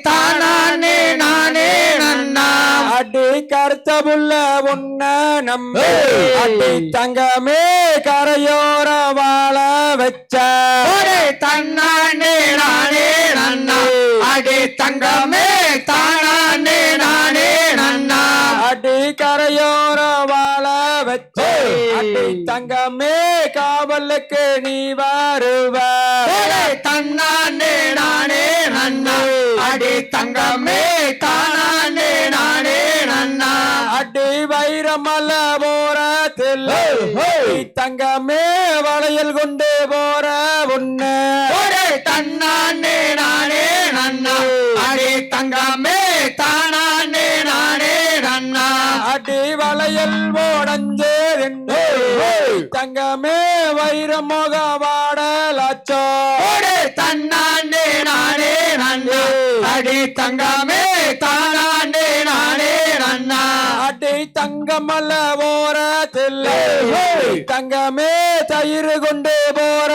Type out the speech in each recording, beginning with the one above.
தானே நானே நன்னா. அடி கருத்த புள்ள உன்ன நம்பி. அடி தங்கமே கரையோர வாழ வச்ச. தன்னானே நானே நன்னா. அடி தங்கமே தானே நானே நன்னா. அடி கரையோர வாழ வச்ச. அடி தங்கமே காவலுக்கு நீ வருவ. ஏய், ஏய். தங்கமே வளையல் கொண்டு போற ஒரே தன்னானே நானே நன்னா. அடி தங்கமே தானே நானே நன்னா. அடி வளையல் ஓடஞ்சே ஏய். தங்கமே வைரமோக வாடலாச்சோ. தன்னானே நானே நன்னா. அடி தங்கமே தானே நானே நன்னா அடி தங்கமல்ல போறதில்ல ஏய். தங்கமே தயிர் கொண்டு போற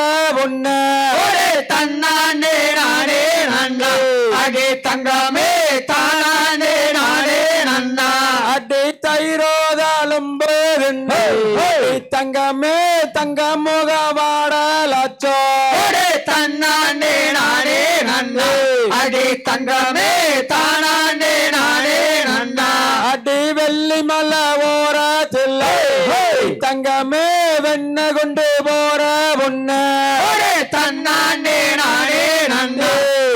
ஒரே தன்னானே நானே நன்னா. அடி தங்கமே தானே நானே நன்னா. அடி தயிரோதாலும் ஏய். தங்கமே தங்க முக வாடலாச்சோ. ஒரே தன்னானே நானே நன்னா. அடி தங்கமே தானே ஓரத்தில் ஏய். தங்கமே வெண்ண கொண்டு போற உன்ன ஒரே தன்னானே நானே நன்னா.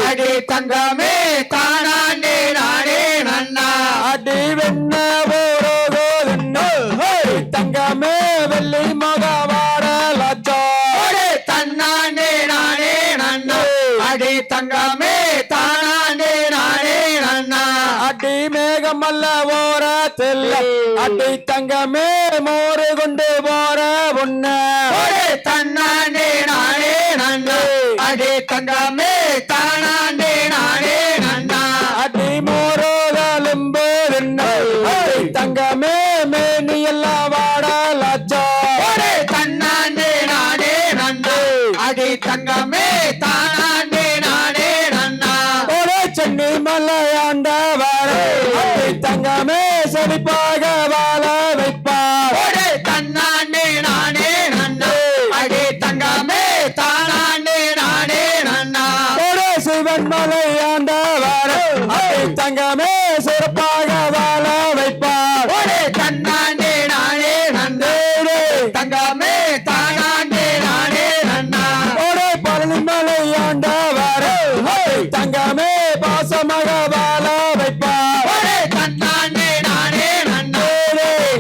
அடி தங்கமே தானே நானே நன்னா. அடி வெண்ண போறோதென்ன தங்கமே வெள்ளி மக வாடலாச்சோ ஒரே தன்னானே நானே நன்னா. அடி தங்கமே மேகமல்ல ஓரத்தில். அடி தங்கமே மோரு கொண்டு போற உன்ன. மலையாண்டவர் அடி தங்கமே சிறப்பாக வாழ வைப்பார். தன்னானே நானே நன்னா தங்கமே தானே நானே நன்னா ஒரே பழனி மலையாண்டவர் அடி தங்கமே பாசமாக வாழ வைப்பார். தன்னானே நானே நன்னா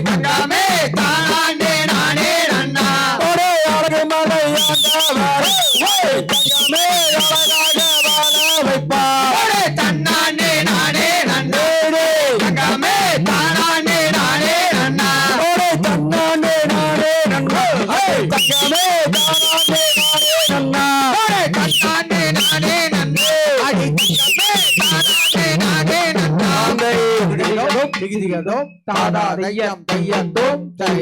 தங்கமே தானே நானே நன்னா ஒரே அழகு மலையாண்டவர். அடி தங்கமே அழகாக நன்னா தாதா தையம் தையம் தை